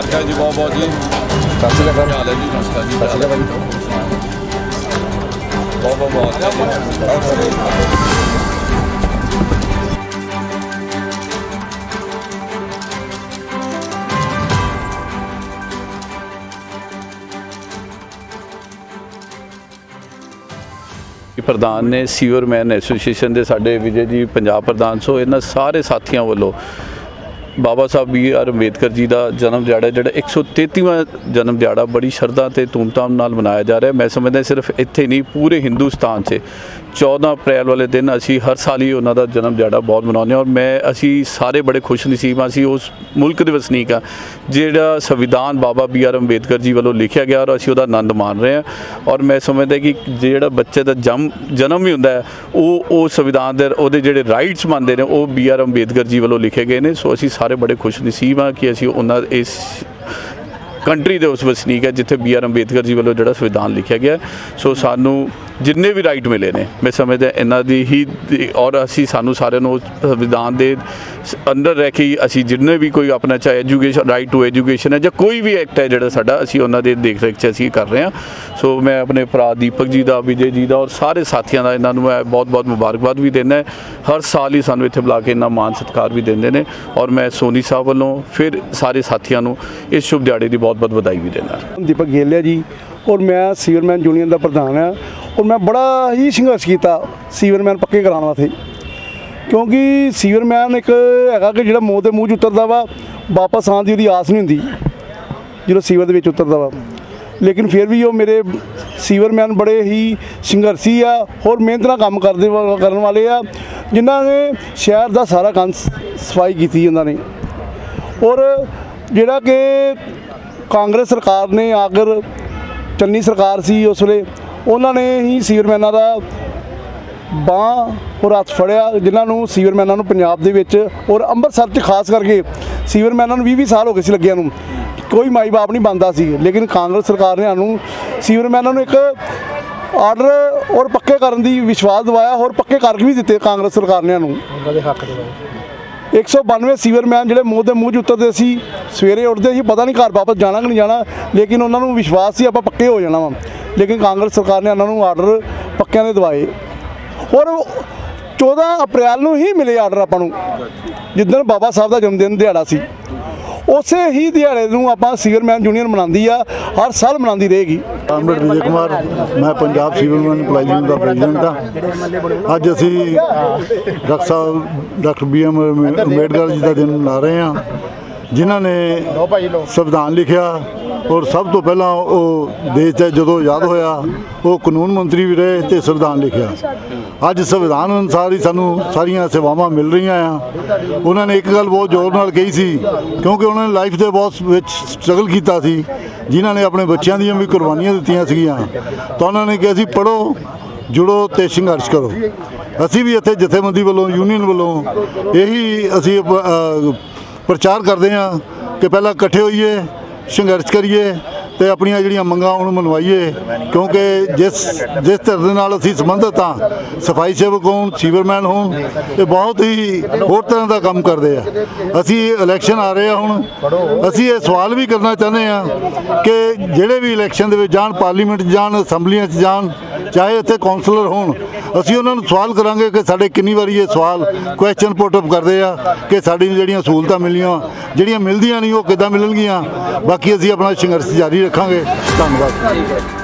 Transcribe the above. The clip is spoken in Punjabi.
ਮੁਬਾਰਕਾਂ ਜੀ ਬਹੁਤ ਬਹੁਤ ਜੀ। ਸਤਿ ਸ਼੍ਰੀ ਅਕਾਲ। ਹਾਲ ਹੈ ਜੀ ਨਮਸਕਾਰ ਜੀ। ਸਤਿ ਸ਼੍ਰੀ ਅਕਾਲ ਬਹੁਤ ਬਹੁਤ ਮੁਬਾਰਕਾਂ ਪ੍ਰਧਾਨ ਨੇ ਸੀਵਰਮੈਨ ਐਸੋਸੀਏਸ਼ਨ ਦੇ ਸਾਡੇ ਵਿਜੇ ਜੀ ਪੰਜਾਬ ਪ੍ਰਧਾਨ ਸੋ ਇਹਨਾਂ ਸਾਰੇ ਸਾਥੀਆਂ ਵੱਲੋਂ ਬਾਬਾ ਸਾਹਿਬ ਬੀ ਆਰ ਅੰਬੇਦਕਰ ਜੀ ਦਾ ਜਨਮ ਦਿਹਾੜਾ ਜਿਹੜਾ 133ਵਾਂ ਜਨਮ ਦਿਹਾੜਾ ਬੜੀ ਸ਼ਰਧਾ ਤੇ ਧੂਮਧਾਮ ਨਾਲ ਮਨਾਇਆ ਜਾ ਰਿਹਾ ਮੈਂ ਸਮਝਦਾ ਸਿਰਫ ਇੱਥੇ ਨਹੀਂ, ਪੂਰੇ ਹਿੰਦੁਸਤਾਨ 'ਚ। 14 ਅਪ੍ਰੈਲ ਵਾਲੇ ਦਿਨ ਅਸੀਂ ਹਰ ਸਾਲ ਹੀ ਉਹਨਾਂ ਦਾ ਜਨਮ ਦਿਹਾੜਾ ਬਹੁਤ ਮਨਾਉਂਦੇ ਹਾਂ ਔਰ ਮੈਂ, ਅਸੀਂ ਸਾਰੇ ਬੜੇ ਖੁਸ਼ ਨਸੀਬ ਹਾਂ, ਅਸੀਂ ਉਸ ਮੁਲਕ ਦੇ ਵਸਨੀਕ ਹਾਂ, ਜਿਹੜਾ ਸੰਵਿਧਾਨ ਬਾਬਾ ਬੀ ਆਰ ਅੰਬੇਦਕਰ ਜੀ ਵੱਲੋਂ ਲਿਖਿਆ ਗਿਆ ਔਰ ਅਸੀਂ ਉਹਦਾ ਆਨੰਦ ਮਾਣ ਰਹੇ ਹਾਂ। ਔਰ ਮੈਂ ਸਮਝਦਾ ਕਿ ਜਿਹੜਾ ਬੱਚੇ ਦਾ ਜਨਮ ਜਨਮ ਵੀ ਹੁੰਦਾ ਹੈ, ਉਹ ਉਹ ਸੰਵਿਧਾਨ ਦੇ, ਉਹਦੇ ਜਿਹੜੇ ਰਾਈਟਸ ਮੰਨਦੇ ਨੇ, ਉਹ ਬੀ ਆਰ ਅੰਬੇਦਕਰ ਜੀ ਵੱਲੋਂ ਲਿਖੇ ਗਏ ਨੇ। ਸੋ ਅਸੀਂ ਸਾਰੇ ਬੜੇ ਖੁਸ਼ ਨਸੀਬ ਹਾਂ ਕਿ ਅਸੀਂ ਉਹਨਾਂ ਇਸ ਕੰਟਰੀ ਦੇ ਉਸ ਵਸਨੀਕ ਹੈ, ਜਿੱਥੇ ਬੀ ਆਰ ਅੰਬੇਦਕਰ ਜੀ ਵੱਲੋਂ ਜਿਹੜਾ ਸੰਵਿਧਾਨ ਲਿਖਿਆ ਗਿਆ ਸੋ ਸਾਨੂੰ ਜਿੰਨੇ ਵੀ ਰਾਈਟ ਮਿਲੇ ਨੇ, ਮੈਂ ਸਮਝਦਾ ਇਹਨਾਂ ਦੀ ਹੀ ਔਰ ਅਸੀਂ ਸਾਨੂੰ ਸਾਰਿਆਂ ਨੂੰ ਸੰਵਿਧਾਨ ਦੇ ਅੰਦਰ ਰਹਿ ਕੇ ਹੀ ਅਸੀਂ ਜਿੰਨੇ ਵੀ ਕੋਈ ਆਪਣਾ ਚਾਹੇ ਐਜੂਕੇਸ਼ਨ ਰਾਈਟ ਟੂ ਐਜੂਕੇਸ਼ਨ ਹੈ ਜਾਂ ਕੋਈ ਵੀ ਐਕਟ ਹੈ ਜਿਹੜਾ ਸਾਡਾ, ਅਸੀਂ ਉਹਨਾਂ ਦੇ ਦੇਖ ਰੇਖ 'ਚ ਅਸੀਂ ਕਰ ਰਹੇ ਹਾਂ। ਸੋ ਮੈਂ ਆਪਣੇ ਭਰਾ ਦੀਪਕ ਜੀ ਦਾ, ਵਿਜੇ ਜੀ ਦਾ ਔਰ ਸਾਰੇ ਸਾਥੀਆਂ ਦਾ ਇਹਨਾਂ ਨੂੰ ਮੈਂ ਬਹੁਤ ਬਹੁਤ ਮੁਬਾਰਕਬਾਦ ਵੀ ਦਿੰਦਾ ਹਰ ਸਾਲ ਹੀ ਸਾਨੂੰ ਇੱਥੇ ਬੁਲਾ ਕੇ ਇੰਨਾ ਮਾਣ ਸਤਿਕਾਰ ਵੀ ਦਿੰਦੇ ਨੇ ਔਰ ਮੈਂ ਸੋਨੀ ਸਾਹਿਬ ਵੱਲੋਂ ਫਿਰ ਸਾਰੇ ਸਾਥੀਆਂ ਨੂੰ ਇਸ ਸ਼ੁਭ ਦਿਹਾੜੇ ਦੀ ਬਹੁਤ ਬਹੁਤ ਵਧਾਈ ਵੀ ਦਿੰਦਾ ਦੀਪਕ ਗੇਲਿਆ ਜੀ ਔਰ ਮੈਂ ਸੀਵਰਮੈਨ ਯੂਨੀਅਨ ਦਾ ਪ੍ਰਧਾਨ ਹਾਂ। ਔਰ ਮੈਂ ਬੜਾ ਹੀ ਸੰਘਰਸ਼ ਕੀਤਾ ਸੀਵਰਮੈਨ ਪੱਕੇ ਕਰਾਉਣ ਵਾਸਤੇ। ਕਿਉਂਕਿ ਸੀਵਰਮੈਨ ਇੱਕ ਹੈਗਾ ਕਿ ਜਿਹੜਾ ਮੌਤ ਦੇ ਮੂੰਹ 'ਚ ਉਤਰਦਾ ਵਾ, ਵਾਪਸ ਆਉਣ ਦੀ ਉਹਦੀ ਆਸ ਨਹੀਂ ਹੁੰਦੀ, ਜਦੋਂ ਸੀਵਰ ਦੇ ਵਿੱਚ ਉਤਰਦਾ ਵਾ। ਲੇਕਿਨ ਫਿਰ ਵੀ ਉਹ ਮੇਰੇ ਸੀਵਰਮੈਨ ਬੜੇ ਹੀ ਸੰਘਰਸ਼ੀ ਆ, ਹੋਰ ਮਿਹਨਤ ਨਾਲ ਕੰਮ ਕਰਦੇ ਵਾ- ਕਰਨ ਵਾਲੇ ਆ, ਜਿਨ੍ਹਾਂ ਨੇ ਸ਼ਹਿਰ ਦਾ ਸਾਰਾ ਕੰਮ ਸਫ਼ਾਈ ਕੀਤੀ ਉਹਨਾਂ ਨੇ। ਔਰ ਜਿਹੜਾ ਕਿ ਕਾਂਗਰਸ ਸਰਕਾਰ ਨੇ ਆਗਰ ਚੰਨੀ ਸਰਕਾਰ ਸੀ ਉਸ ਵੇਲੇ ਉਹਨਾਂ ਨੇ ਹੀ ਸੀਵਰਮੈਨਾਂ ਦਾ ਬਾਂਹ ਔਰ ਹੱਥ ਫੜਿਆ ਜਿਨ੍ਹਾਂ ਨੂੰ ਸੀਵਰਮੈਨਾਂ ਨੂੰ ਪੰਜਾਬ ਦੇ ਵਿੱਚ ਔਰ ਅੰਮ੍ਰਿਤਸਰ 'ਚ ਖਾਸ ਕਰਕੇ ਸੀਵਰਮੈਨਾਂ ਨੂੰ 20-20 ਸਾਲ ਹੋ ਗਏ ਸੀ ਲੱਗਿਆ ਨੂੰ। ਕੋਈ ਮਾਈ ਬਾਪ ਨਹੀਂ ਬੰਦਾ ਸੀ ਲੇਕਿਨ ਕਾਂਗਰਸ ਸਰਕਾਰ ਨੇ ਸਾਨੂੰ ਸੀਵਰਮੈਨਾਂ ਨੂੰ ਇੱਕ ਆਰਡਰ ਔਰ ਪੱਕੇ ਕਰਨ ਦੀ ਵਿਸ਼ਵਾਸ ਦਿਵਾਇਆ ਔਰ ਪੱਕੇ ਕਰਕੇ ਵੀ ਦਿੱਤੇ ਕਾਂਗਰਸ ਸਰਕਾਰ ਨੇ ਸਾਨੂੰ। 192 ਸੀਵਰਮੈਨ ਜਿਹੜੇ ਮੂੰਹ ਦੇ ਮੂੰਹ 'ਚ ਉਤਰਦੇ ਸੀ ਸਵੇਰੇ ਉੱਠਦੇ ਸੀ ਪਤਾ ਨਹੀਂ ਘਰ ਵਾਪਸ ਜਾਣਾ ਕਿ ਨਹੀਂ ਜਾਣਾ ਲੇਕਿਨ ਉਹਨਾਂ ਨੂੰ ਵਿਸ਼ਵਾਸ ਸੀ ਆਪਾਂ ਪੱਕੇ ਹੋ ਜਾਣਾ ਵਾ। ਲੇਕਿਨ ਕਾਂਗਰਸ ਸਰਕਾਰ ਨੇ ਉਹਨਾਂ ਨੂੰ ਆਰਡਰ ਪੱਕਿਆਂ ਦੇ ਦਵਾਏ। ਔਰ 14 ਅਪ੍ਰੈਲ ਨੂੰ ਹੀ ਮਿਲੇ ਆਰਡਰ ਆਪਾਂ ਨੂੰ। ਜਿੱਦਣ ਬਾਬਾ ਸਾਹਿਬ ਦਾ ਜਨਮ ਦਿਨ ਦਿਹਾੜਾ ਸੀ। ਉਸੇ ਹੀ ਦਿਹਾੜੇ ਨੂੰ ਆਪਾਂ ਸੀਵਰਮੈਨ ਯੂਨੀਅਨ ਮਨਾਉਂਦੀ ਆ ਹਰ ਸਾਲ ਮਨਾਉਂਦੀ ਰਹੇਗੀ। ਕਾਮਰੇਡ ਵਿਜੇ ਕੁਮਾਰ ਮੈਂ ਪੰਜਾਬ ਸਿਵਲ ਐਮਪਲਾਈ ਯੂਨੀਅਨ ਦਾ ਪ੍ਰੈਜ਼ੀਡੈਂਟ ਹਾਂ। ਅੱਜ ਅਸੀਂ doctor Sahib doctor B M Ambedkar ji ਦਾ ਦਿਨ ਮਨਾ ਰਹੇ ਹਾਂ। ਜਿਨ੍ਹਾਂ ਨੇ ਸੰਵਿਧਾਨ ਲਿਖਿਆ ਔਰ ਸਭ ਤੋਂ ਪਹਿਲਾਂ ਉਹ ਦੇਸ਼ ਦਾ ਜਦੋਂ ਆਜ਼ਾਦ ਹੋਇਆ, ਉਹ ਕਾਨੂੰਨ ਮੰਤਰੀ ਵੀ ਰਹੇ ਤੇ ਸੰਵਿਧਾਨ ਲਿਖਿਆ। ਅੱਜ ਸੰਵਿਧਾਨ ਅਨੁਸਾਰ ਹੀ ਸਾਨੂੰ ਸਾਰੀਆਂ ਸੇਵਾਵਾਂ ਮਿਲ ਰਹੀਆਂ ਆ। ਉਹਨਾਂ ਨੇ ਇੱਕ ਗੱਲ ਬਹੁਤ ਜ਼ੋਰ ਨਾਲ ਕਹੀ ਸੀ, ਕਿਉਂਕਿ ਉਹਨਾਂ ਨੇ ਲਾਈਫ ਦੇ ਬਹੁਤ ਵਿੱਚ ਸਟਰਗਲ ਕੀਤਾ ਸੀ, ਜਿਨ੍ਹਾਂ ਨੇ ਆਪਣੇ ਬੱਚਿਆਂ ਦੀਆਂ ਵੀ ਕੁਰਬਾਨੀਆਂ ਦਿੱਤੀਆਂ ਸੀਗੀਆਂ। ਤਾਂ ਉਹਨਾਂ ਨੇ ਕਿਹਾ ਸੀ ਪੜੋ ਜੁੜੋ ਤੇ ਸੰਘਰਸ਼ ਕਰੋ। ਅਸੀਂ ਵੀ ਇੱਥੇ ਜਥੇਬੰਦੀ ਵੱਲੋਂ, ਯੂਨੀਅਨ ਵੱਲੋਂ ਇਹੀ ਅਸੀਂ ਪ੍ਰਚਾਰ ਕਰਦੇ ਹਾਂ ਕਿ ਪਹਿਲਾਂ ਇਕੱਠੇ ਹੋਈਏ ਸੰਘਰਸ਼ ਕਰੀਏ ਤੇ ਆਪਣੀਆਂ ਜਿਹੜੀਆਂ ਮੰਗਾਂ ਉਹਨੂੰ ਮਨਵਾਈਏ, ਕਿਉਂਕਿ ਜਿਸ ਜਿਸ ਧਿਰ ਦੇ ਨਾਲ ਅਸੀਂ ਸੰਬੰਧਿਤ ਹਾਂ, ਸਫ਼ਾਈ ਸੇਵਕ ਹੋਣ, ਸੀਵਰਮੈਨ ਹੋਣ, ਇਹ ਬਹੁਤ ਹੀ ਹੋਰ ਤਰ੍ਹਾਂ ਦਾ ਕੰਮ ਕਰਦੇ ਆ। ਅਸੀਂ ਇਲੈਕਸ਼ਨ ਆ ਰਹੇ ਆ ਹੁਣ। ਅਸੀਂ ਇਹ ਸਵਾਲ ਵੀ ਕਰਨਾ ਚਾਹੁੰਦੇ ਆ ਕਿ ਜਿਹੜੇ ਵੀ ਇਲੈਕਸ਼ਨ ਦੇ ਵਿੱਚ ਜਾਣ, ਪਾਰਲੀਮੈਂਟ 'ਚ ਜਾਣ, ਅਸੈਂਬਲੀਆਂ 'ਚ ਜਾਣ, ਚਾਹੇ ਇੱਥੇ ਕਾਉਂਸਲਰ ਹੋਣ, ਅਸੀਂ ਉਹਨਾਂ ਨੂੰ ਸਵਾਲ ਕਰਾਂਗੇ ਕਿ ਸਾਡੇ ਕਿੰਨੀ ਵਾਰੀ ਇਹ ਸਵਾਲ ਕੁਐਸਚਨ ਪੁੱਟ ਅਪ ਕਰਦੇ ਆ ਕਿ ਸਾਡੀ ਜਿਹੜੀਆਂ ਸਹੂਲਤਾਂ ਮਿਲੀਆਂ, ਜਿਹੜੀਆਂ ਮਿਲਦੀਆਂ ਨਹੀਂ, ਉਹ ਕਿੱਦਾਂ ਮਿਲਣਗੀਆਂ? ਬਾਕੀ ਅਸੀਂ ਆਪਣਾ ਸੰਘਰਸ਼ ਜਾਰੀ ਰੱਖਾਂਗੇ ਧੰਨਵਾਦ।